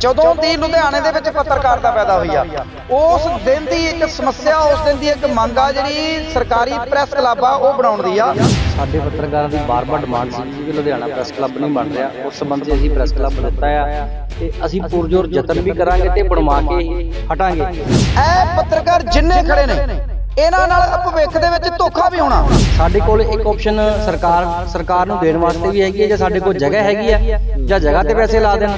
ਜਦੋਂ ਦੀ ਲੁਧਿਆਣੇ ਦੇ ਵਿੱਚ ਪੱਤਰਕਾਰਤਾ ਪੈਦਾ ਹੋਈ ਆ ਉਸ ਦਿਨ ਦੀ ਇੱਕ ਸਮੱਸਿਆ ਉਸ ਦਿਨ ਦੀ ਇੱਕ ਮੰਗ ਆ ਜਿਹੜੀ ਸਰਕਾਰੀ ਪ੍ਰੈਸ ਕਲੱਬ ਆ ਉਹ ਬਣਾਉਣ ਦੀ ਆ। ਸਾਡੇ ਪੱਤਰਕਾਰਾਂ ਦੀ ਬਾਰ-ਬਾਰ ਡਿਮਾਂਡ ਸੀ ਕਿ ਲੁਧਿਆਣਾ ਪ੍ਰੈਸ ਕਲੱਬ ਨਹੀਂ ਬਣ ਰਿਹਾ। ਉਸ ਸੰਬੰਧ ਅਸੀਂ ਪ੍ਰੈਸ ਕਲੱਬ ਦਿੱਤਾ ਆ ਤੇ ਅਸੀਂ ਪੁਰਜੋਰ ਯਤਨ ਵੀ ਕਰਾਂਗੇ ਤੇ ਬਣਵਾ ਕੇ ਹਟਾਂਗੇ। ਇਹ ਪੱਤਰਕਾਰ ਜਿੰਨੇ ਖੜੇ ਨੇ ਇਹਨਾਂ ਨਾਲ ਭਵਿੱਖ ਦੇ ਵਿੱਚ ਧੋਖਾ ਵੀ ਹੋਣਾ। ਸਾਡੇ ਕੋਲ ਇੱਕ ਆਪਸ਼ਨ ਸਰਕਾਰ ਸਰਕਾਰ ਨੂੰ ਦੇਣ ਵਾਸਤੇ ਵੀ ਹੈਗੀ ਹੈ ਜੇ ਸਾਡੇ ਕੋਲ ਜਗ੍ਹਾ ਹੈਗੀ ਆ ਜਾਂ ਜਗ੍ਹਾ ਤੇ ਪੈਸੇ ਲਾ ਦੇਣ।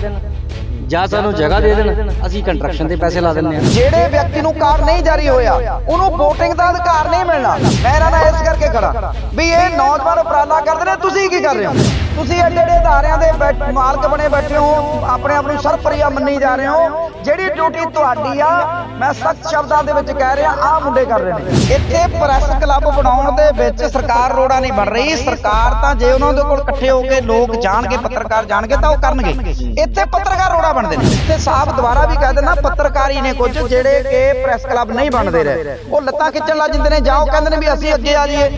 ਜਾਂ ਸਾਨੂੰ ਜਗ੍ਹਾ ਦੇ ਦੇਣ ਅਸੀਂ ਕੰਸਟਰਕਸ਼ਨ ਤੇ ਪੈਸੇ ਲਾ ਦਿੰਦੇ ਹਾਂ। ਜਿਹੜੇ ਵਿਅਕਤੀ ਨੂੰ ਕਾਰ ਨਹੀਂ ਜਾਰੀ ਹੋਇਆ ਉਹਨੂੰ VOTING ਦਾ ਅਧਿਕਾਰ ਨਹੀਂ ਮਿਲਣਾ। ਮੈਂ ਇਹਨਾਂ ਨਾਲ ਇਸ ਕਰਕੇ ਖੜਾ। ਵੀ ਇਹ ਨੌਜਵਾਨ ਉਪਰਾਲਾ ਕਰਦੇ ਨੇ ਤੁਸੀਂ ਕੀ ਕਰ ਰਹੇ ਹੋ? ਤੁਸੀਂ ਐਡੇ ਐਡੇ ਅਦਾਰਿਆਂ ਦੇ ਬੈਠ- ਮਾਲਕ ਬਣੇ ਬੈਠੇ ਹੋ, ਆਪਣੇ ਆਪ ਨੂੰ ਸਰਪਰੀਆ ਮੰਨੀ ਜਾ ਰਹੇ ਹੋ। ਜਿਹੜੀ ਡਿਊਟੀ ਤੁਹਾਡੀ ਆ, ਮੈਂ ਸਖਤ ਸ਼ਬਦਾਂ ਦੇ ਵਿੱਚ ਕਹਿ ਰਿਹਾ, ਆਹ ਮੁੰਡੇ ਕਰ ਰਹੇ ਨੇ। ਇੱਥੇ ਪ੍ਰੈਸ ਕਲੱਬ ਬਣਾਉਣ ਦੇ ਵਿੱਚ ਸਰਕਾਰ ਰੋੜਾ ਨਹੀਂ ਬਣ ਰਹੀ। ਸਰਕਾਰ ਤਾਂ ਜੇ ਉਹਨਾਂ ਦੇ ਕੋਲ ਇਕੱਠੇ ਹੋ ਕੇ ਲੋਕ ਜਾਣਗੇ, ਪੱਤਰਕਾਰ ਜਾਣਗੇ, ਤਾਂ ਉਹ ਕਰਨਗੇ। ਇੱਥੇ ਪੱਤਰਕਾਰ ਰੋੜਾ ਬਣਦੇ ਨੇ। ਤੇ ਸਾਫ਼ ਦੁਬਾਰਾ ਵੀ ਕਹਿ ਦਿੰਦਾ, ਪੱਤਰਕਾਰੀ ਨੇ ਕੁਝ ਜਿਹੜੇ ਕਿ ਪ੍ਰੈਸ ਕਲੱਬ ਨਹੀਂ ਬਣਦੇ ਰਹੇ। ਉਹ ਲੱਤਾਂ ਖਿੱਚਣ ਲੱਗ ਜਾਂਦੇ ਨੇ ਜਾਂ ਉਹ ਕਹਿੰਦੇ ਨੇ ਵੀ ਅਸੀਂ ਅੱਗੇ ਆ ਜਾਈਏ।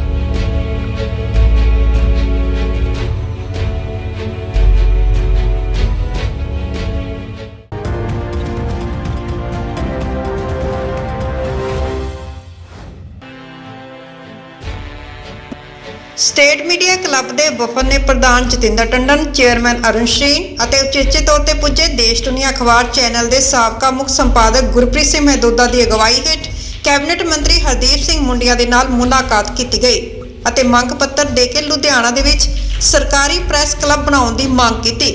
ਸਟੇਟ ਮੀਡੀਆ ਕਲੱਬ ਦੇ ਵਫਦ ਨੇ ਪ੍ਰਧਾਨ ਜਤਿੰਦਰ ਟੰਡਨ, ਚੇਅਰਮੈਨ ਅਰੁਣ ਸ਼੍ਰੀਨ ਅਤੇ ਉਚੇਚੇ ਤੌਰ ਤੇ ਪੁੱਜੇ ਦੇਸ਼ ਦੁਨੀਆ ਅਖਬਾਰ ਚੈਨਲ ਦੇ ਸਾਬਕਾ ਮੁੱਖ ਸੰਪਾਦਕ ਗੁਰਪ੍ਰੀਤ ਸਿੰਘ ਮਹਿਦੂਦਾ ਦੀ ਅਗਵਾਈ ਹੇਠ ਕੈਬਨਿਟ ਮੰਤਰੀ ਹਰਦੀਪ ਸਿੰਘ ਮੁੰਡੀਆਂ ਦੇ ਨਾਲ ਮੁਲਾਕਾਤ ਕੀਤੀ ਗਈ ਅਤੇ ਮੰਗ ਪੱਤਰ ਦੇ ਕੇ ਲੁਧਿਆਣਾ ਦੇ ਵਿੱਚ ਸਰਕਾਰੀ ਪ੍ਰੈਸ ਕਲੱਬ ਬਣਾਉਣ ਦੀ ਮੰਗ ਕੀਤੀ।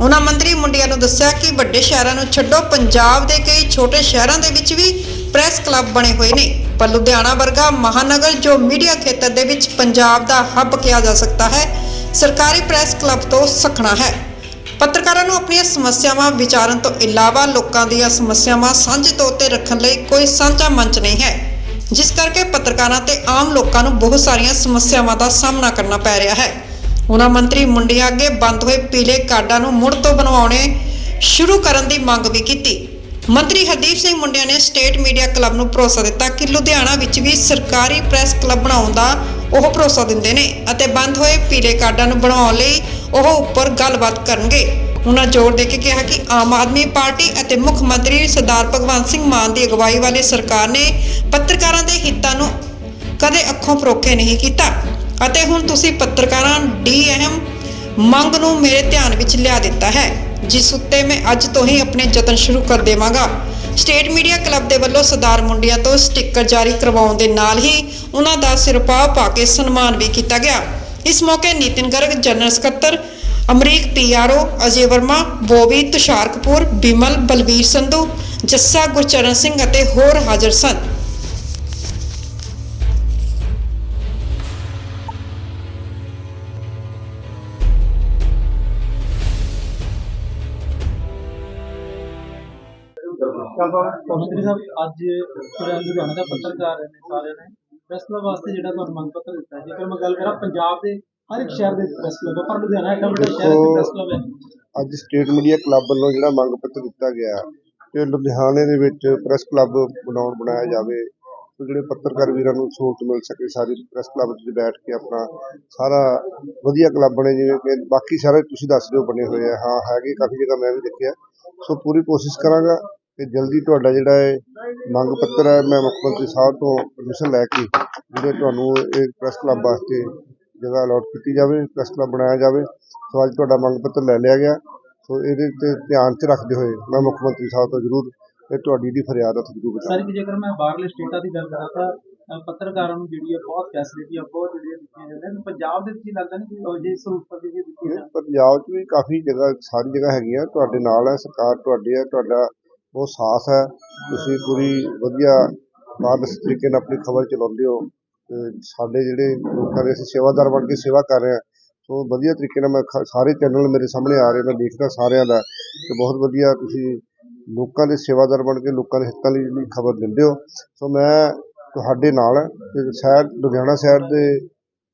ਉਹਨਾਂ ਮੰਤਰੀ ਮੁੰਡੀਆਂ ਨੂੰ ਦੱਸਿਆ ਕਿ ਵੱਡੇ ਸ਼ਹਿਰਾਂ ਨੂੰ ਛੱਡੋ, ਪੰਜਾਬ ਦੇ ਕਈ ਛੋਟੇ ਸ਼ਹਿਰਾਂ ਦੇ ਵਿੱਚ ਵੀ ਪ੍ਰੈਸ ਕਲੱਬ ਬਣੇ ਹੋਏ ਨੇ। ਪਰ ਲੁਧਿਆਣਾ ਵਰਗਾ ਮਹਾਨਗਰ ਜੋ ਮੀਡੀਆ ਖੇਤਰ ਦੇ ਵਿੱਚ ਪੰਜਾਬ ਦਾ ਹੱਬ ਕਿਹਾ ਜਾ ਸਕਦਾ ਹੈ, ਸਰਕਾਰੀ ਪ੍ਰੈਸ ਕਲੱਬ ਤੋਂ ਸਖਣਾ ਹੈ। ਪੱਤਰਕਾਰਾਂ ਨੂੰ ਆਪਣੀਆਂ ਸਮੱਸਿਆਵਾਂ ਵਿਚਾਰਨ ਤੋਂ ਇਲਾਵਾ ਲੋਕਾਂ ਦੀਆਂ ਸਮੱਸਿਆਵਾਂ ਸਾਂਝੇ ਤੌਰ ਤੇ ਰੱਖਣ ਲਈ ਕੋਈ ਸਾਂਝਾ ਮੰਚ ਨਹੀਂ ਹੈ। ਜਿਸ ਕਰਕੇ ਪੱਤਰਕਾਰਾਂ ਤੇ ਆਮ ਲੋਕਾਂ ਨੂੰ ਬਹੁਤ ਸਾਰੀਆਂ ਸਮੱਸਿਆਵਾਂ ਦਾ ਸਾਹਮਣਾ ਕਰਨਾ ਪੈ ਰਿਹਾ ਹੈ। ਉਹਨਾਂ ਮੰਤਰੀ ਮੁੰਡਿਆਂ ਅੱਗੇ ਬੰਦ ਹੋਏ ਪੀਲੇ ਕਾਰਡਾਂ ਨੂੰ ਮੁੜ ਤੋਂ ਬਣਵਾਉਣੇ ਸ਼ੁਰੂ ਕਰਨ ਦੀ ਮੰਗ ਵੀ ਕੀਤੀ। ਮੰਤਰੀ ਹਰਦੀਪ ਸਿੰਘ ਮੁੰਡਿਆਂ ਨੇ ਸਟੇਟ ਮੀਡੀਆ ਕਲੱਬ ਨੂੰ ਭਰੋਸਾ ਦਿੱਤਾ ਕਿ ਲੁਧਿਆਣਾ ਵਿੱਚ ਵੀ ਸਰਕਾਰੀ ਪ੍ਰੈਸ ਕਲੱਬ ਬਣਾਉਣ ਦਾ ਉਹ ਭਰੋਸਾ ਦਿੰਦੇ ਨੇ ਅਤੇ ਬੰਦ ਹੋਏ ਪੀਲੇ ਕਾਰਡਾਂ ਨੂੰ ਬਣਾਉਣ ਲਈ ਉਹ ਉੱਪਰ ਗੱਲਬਾਤ ਕਰਨਗੇ। ਉਹਨਾਂ ਜ਼ੋਰ ਦੇ ਕੇ ਕਿਹਾ ਕਿ ਆਮ ਆਦਮੀ ਪਾਰਟੀ ਅਤੇ ਮੁੱਖ ਮੰਤਰੀ ਸਰਦਾਰ ਭਗਵੰਤ ਸਿੰਘ ਮਾਨ ਦੀ ਅਗਵਾਈ ਵਾਲੀ ਸਰਕਾਰ ਨੇ ਪੱਤਰਕਾਰਾਂ ਦੇ ਹਿੱਤਾਂ ਨੂੰ ਕਦੇ ਅੱਖੋਂ ਪਰੋਖੇ ਨਹੀਂ ਕੀਤਾ ਅਤੇ ਹੁਣ ਤੁਸੀਂ ਪੱਤਰਕਾਰਾਂ ਦੀ ਅਹਿਮ ਮੰਗ ਨੂੰ ਮੇਰੇ ਧਿਆਨ ਵਿੱਚ ਲਿਆ ਦਿੱਤਾ ਹੈ। ਜਿਸ ਉੱਤੇ ਮੈਂ ਅੱਜ ਤੋਂ ਹੀ ਆਪਣੇ ਯਤਨ ਸ਼ੁਰੂ ਕਰ ਦੇਵਾਂਗਾ। ਸਟੇਟ ਮੀਡੀਆ ਕਲੱਬ ਦੇ ਵੱਲੋਂ ਸਰਦਾਰ ਮੁੰਡਿਆਂ ਤੋਂ ਸਟicker ਜਾਰੀ ਕਰਵਾਉਣ ਦੇ ਨਾਲ ਹੀ ਉਹਨਾਂ ਦਾ ਸਿਰਪਾਹ ਪਾ ਕੇ ਸਨਮਾਨ ਵੀ ਕੀਤਾ ਗਿਆ। ਇਸ ਮੌਕੇ ਨਿਤਿਨ ਗਰਗ, ਜਨਰਲ ਸਕੱਤਰ ਅਮਰੀਕ ਪੀਆਰਓ, ਅਜੇ ਵਰਮਾ, ਬੋਬੀ ਤੁਸ਼ਾਰ ਕਪੂਰ ਬਿਮਲ ਬਲਵੀਰ ਸੰਧੂ, ਜੱਸਾ ਗੁਰਚਰਨ ਸਿੰਘ ਅਤੇ ਹੋਰ ਹਾਜ਼ਰ ਸਨ। ਸਾਹਿਬ ਅੱਜ ਜਿਹੜਾ ਲੁਧਿਆਣਾ ਦਾ ਪੱਤਰਕਾਰ ਨੇ ਸਾਰਿਆਂ ਨੇ। ਪ੍ਰੈਸ ਕਲੱਬ ਵਾਸਤੇ ਜਿਹੜਾ ਤੁਹਾਨੂੰ ਮੰਗ ਪੱਤਰ ਦਿੱਤਾ ਜੇਕਰ ਮੈਂ ਗੱਲ ਕਰਾਂ ਪੰਜਾਬ ਦੇ ਹਰ ਇੱਕ ਸ਼ਹਿਰ ਦੇ ਪ੍ਰੈਸ ਕਲੱਬ ਪਰ ਲੁਧਿਆਣਾ ਇੱਕ ਵੱਡਾ ਸ਼ਹਿਰ ਹੈ ਪ੍ਰੈਸ ਕਲੱਬ ਹੈ। ਅੱਜ ਸਟੇਟ ਮੀਡੀਆ ਕਲੱਬ ਵੱਲੋਂ ਜਿਹੜਾ ਮੰਗ ਪੱਤਰ ਦਿੱਤਾ ਗਿਆ ਕਿ ਲੁਧਿਆਣੇ ਦੇ ਵਿੱਚ ਪ੍ਰੈਸ ਕਲੱਬ ਬਣਾਉਣ ਬਣਾਇਆ ਜਾਵੇ ਜਿਹੜੇ ਪੱਤਰਕਾਰ ਵੀਰਾਂ ਨੂੰ ਸਹੂਲਤ ਮਿਲ ਸਕੇ ਸਾਰੀ ਪ੍ਰੈਸ ਕਲੱਬ 'ਚ ਬੈਠ ਕੇ ਆਪਣਾ ਸਾਰਾ ਵਧੀਆ ਕਲੱਬ ਬਣੇ ਜਿਵੇਂ ਕਿ ਬਾਕੀ ਸਾਰੇ ਤੁਸੀਂ ਦੱਸ ਦਿਓ ਬਣੇ ਹੋਏ ਆ। ਹਾਂ ਹੈਗੇ ਕਾਫੀ ਜਗ੍ਹਾ ਮੈਂ ਵੀ ਦੇਖਿਆ। ਸੋ ਪੂਰੀ ਕੋਸ਼ਿਸ਼ ਕਰਾਂਗਾ ਕਿ ਜਲਦੀ ਤੁਹਾਡਾ ਜਿਹੜਾ ਹੈ ਮੰਗ ਪੱਤਰ ਹੈ ਮੈਂ ਮੁੱਖ ਮੰਤਰੀ ਸਾਹਿਬ ਤੋਂ ਪਰਮਿਸ਼ਨ ਲੈ ਕੇ ਜਿਹੜੇ ਤੁਹਾਨੂੰ ਇਹ ਪ੍ਰੈਸ ਕਲੱਬ ਵਾਸਤੇ ਜਗ੍ਹਾ ਅਲਾਟ ਕੀਤੀ ਜਾਵੇ ਪ੍ਰੈਸ ਕਲੱਬ ਬਣਾਇਆ ਜਾਵੇ। ਸੋ ਅੱਜ ਤੁਹਾਡਾ ਮੰਗ ਪੱਤਰ ਲੈ ਲਿਆ ਗਿਆ। ਸੋ ਇਹਦੇ ਤੇ ਧਿਆਨ 'ਚ ਰੱਖਦੇ ਹੋਏ ਮੈਂ ਮੁੱਖ ਮੰਤਰੀ ਸਾਹਿਬ ਤੋਂ ਜ਼ਰੂਰ ਇਹ ਤੁਹਾਡੀ ਦੀ ਫਰਿਆਦ ਹੱਥ ਜ਼ਰੂਰ ਸਰ ਕਿ ਜੇਕਰ ਮੈਂ ਬਾਹਰਲੇ ਸਟੇਟਾਂ ਦੀ ਗੱਲ ਕਰਾਂ ਤਾਂ ਪੱਤਰਕਾਰਾਂ ਨੂੰ ਜਿਹੜੀ ਹੈ ਬਹੁਤ ਫੈਸਿਲਿਟੀਆਂ ਬਹੁਤ ਜਿਹੜੀਆਂ ਦਿੱਤੀਆਂ ਜਾਂਦੀਆਂ ਨੇ। ਪੰਜਾਬ ਦੇ ਵਿੱਚ ਹੀ ਲੱਗਦਾ ਨਹੀਂ ਕਿ ਜੇ ਜਿਹੜੀਆਂ ਦਿੱਤੀਆਂ ਇਹ ਜਾਂਦੀਆਂ ਪੰਜਾਬ 'ਚ ਵੀ ਕਾਫੀ ਜਗ੍ਹਾ ਸਾਰੀ ਜਗ੍ਹਾ ਹੈਗੀਆਂ। ਤੁਹਾਡੇ ਨਾਲ ਹੈ ਸਰਕਾਰ ਤੁਹਾਡੀ ਹੈ ਤੁਹਾਡਾ ਬਹੁਤ ਸਾਥ ਹੈ। ਤੁਸੀਂ ਪੂਰੀ ਵਧੀਆ ਬਾਦਸ ਤਰੀਕੇ ਨਾਲ ਆਪਣੀ ਖਬਰ ਚਲਾਉਂਦੇ ਹੋ ਤੇ ਸਾਡੇ ਜਿਹੜੇ ਲੋਕਾਂ ਦੇ ਅਸੀਂ ਸੇਵਾਦਾਰ ਬਣ ਕੇ ਸੇਵਾ ਕਰ ਰਹੇ ਹਾਂ, ਸੋ ਵਧੀਆ ਤਰੀਕੇ ਨਾਲ ਮੈਂ ਖ- ਸਾਰੇ ਚੈਨਲ ਮੇਰੇ ਸਾਹਮਣੇ ਆ ਰਹੇ ਮੈਂ ਦੇਖਦਾ ਸਾਰਿਆਂ ਦਾ ਤੇ ਬਹੁਤ ਵਧੀਆ ਤੁਸੀਂ ਲੋਕਾਂ ਦੇ ਸੇਵਾਦਾਰ ਬਣ ਕੇ ਲੋਕਾਂ ਦੇ ਹਿੱਤਾਂ ਲਈ ਜਿਹੜੀ ਖਬਰ ਦਿੰਦੇ ਹੋ। ਸੋ ਮੈਂ ਤੁਹਾਡੇ ਨਾਲ ਹਾਂ ਤੇ ਸ਼ਹਿਰ ਲੁਧਿਆਣਾ ਸ਼ਹਿਰ ਦੇ,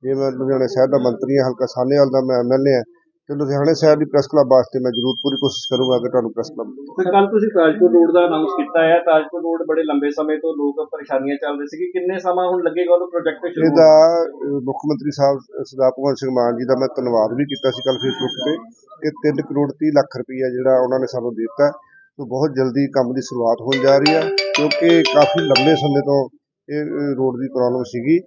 ਜੇ ਮੈਂ ਲੁਧਿਆਣਾ ਸ਼ਹਿਰ ਦਾ ਮੰਤਰੀ ਹਾਂ, ਹਲਕਾ ਸਾਹਨੇਵਾਲ ਦਾ ਮੈਂ ਐਮਐਲਏ ਹਾਂ ਤੇ ਲੁਧਿਆਣੇ ਸ਼ਹਿਰ ਦੀ ਪ੍ਰੈਸ ਕਲੱਬ ਵਾਸਤੇ ਮੈਂ ਜ਼ਰੂਰ ਪੂਰੀ ਕੋਸ਼ਿਸ਼ ਕਰੂੰਗਾ ਕਿ ਤੁਹਾਨੂੰ ਪ੍ਰੈਸ ਕਲੱਬ ਤੇ ਕੱਲ ਤੁਸੀਂ ਤਾਜਪੁਰ ਰੋਡ ਦਾ ਅਨਾਉਂਸ ਕੀਤਾ ਹੈ। ਤਾਜਪੁਰ ਰੋਡ ਬੜੇ ਲੰਬੇ ਸਮੇਂ ਤੋਂ ਲੋਕ ਪਰੇਸ਼ਾਨੀਆਂ ਚੱਲ ਰਹੇ ਸੀਗੇ। ਕਿੰਨੇ ਸਮਾਂ ਹੁਣ ਲੱਗੇਗਾ ਉਹਨੂੰ ਪ੍ਰੋਜੈਕਟ ਸ਼ੁਰੂ ਇਹਦਾ ਮੁੱਖ ਮੰਤਰੀ ਸਾਹਿਬ ਸਰਦਾਰ ਭਗਵੰਤ ਸਿੰਘ ਮਾਨ ਜੀ ਦਾ ਮੈਂ ਧੰਨਵਾਦ ਵੀ ਕੀਤਾ ਸੀ ਕੱਲ ਫੇਸਬੁੱਕ ਤੇ ਕਿ 3 ਕਰੋੜ 30 ਲੱਖ ਰੁਪਈਆ ਜਿਹੜਾ ਉਹਨਾਂ ਨੇ ਸਾਨੂੰ ਦਿੱਤਾ। ਸੋ ਬਹੁਤ ਜਲਦੀ ਕੰਮ ਦੀ ਸ਼ੁਰੂਆਤ ਹੋਣ ਜਾ ਰਹੀ ਹੈ ਕਿਉਂਕਿ ਕਾਫੀ ਲੰਬੇ ਸਮੇਂ ਤੋਂ ਇਹ ਰੋਡ ਦੀ ਪ੍ਰੋਬਲਮ ਸੀਗੀ।